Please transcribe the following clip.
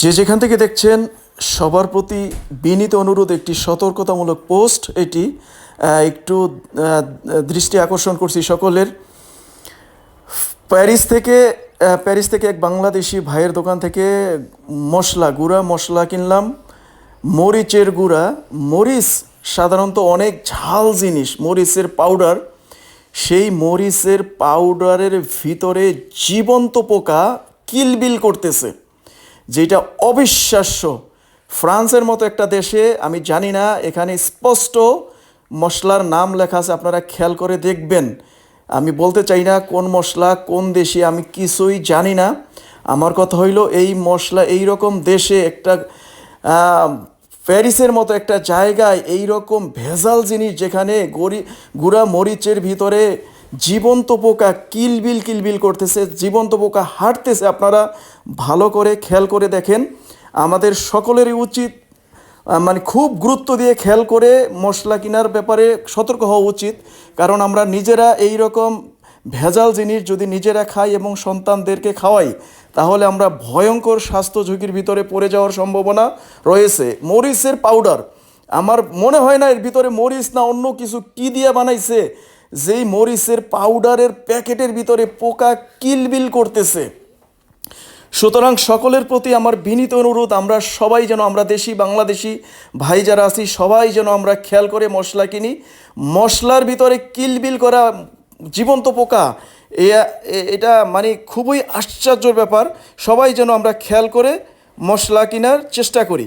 যে যেখান থেকে দেখছেন, সবার প্রতি বিনীত অনুরোধ, একটি সতর্কতামূলক পোস্ট। এটি একটু দৃষ্টি আকর্ষণ করছি সকলের। প্যারিস থেকে প্যারিস থেকে এক বাংলাদেশি ভাইয়ের দোকান থেকে মশলা, গুঁড়া, মশলা কিনলাম। মরিচের গুঁড়া। মরিচ সাধারণত অনেক ঝাল জিনিস, মরিচের পাউডার। সেই মরিচের পাউডারের ভিতরে জীবন্ত পোকা কিলবিল করতেছে। যেটা অবিশ্বাস্য। ফ্রান্সের মতো একটা দেশে, আমি জানি না, এখানে স্পষ্ট মশলার নাম লেখা আছে, আপনারা খেয়াল করে দেখবেন। আমি বলতে চাই না কোন মশলা, কোন দেশে, আমি কিছুই জানি না। আমার কথা হইল, এই মশলা, এই রকম দেশে একটা প্যারিসের মতো একটা জায়গায়, এই রকম ভেজাল জিনিস যেখানে গড়ি গুঁড়া মরিচের ভিতরে জীবন্ত পোকা কিলবিল কিলবিল করতেছে, জীবন্ত পোকা হাঁটতেছে আপনারা ভালো করে খেয়াল করে দেখেন। আমাদের সকলেরই উচিত মানে খুব গুরুত্ব দিয়ে খেয়াল করে মশলা কেনার ব্যাপারে সতর্ক হওয়া উচিত। কারণ আমরা নিজেরা এই রকম ভেজাল জিনিস যদি নিজেরা খাই এবং সন্তানদেরকে খাওয়াই, তাহলে আমরা ভয়ঙ্কর স্বাস্থ্য ঝুঁকির ভিতরে পড়ে যাওয়ার সম্ভাবনা রয়েছে। মরিচের পাউডার আমার মনে হয় না এর ভিতরে মরিচ না অন্য কিছু কি দিয়ে বানাইছে? যেই মরিচের পাউডারের প্যাকেটের ভিতরে পোকা কিলবিল করতেছে। সুতরাং সকলের প্রতি আমার বিনীত অনুরোধ, আমরা সবাই যেন আমরা দেশি বাংলাদেশি ভাই যারা আছি, সবাই যেন আমরা খেয়াল করে মশলা কিনি। মশলার ভিতরে কিলবিল করা জীবন্ত পোকা এটা মানে খুবই আশ্চর্যর ব্যাপার। সবাই যেন আমরা খেয়াল করে মশলা কেনার চেষ্টা করি।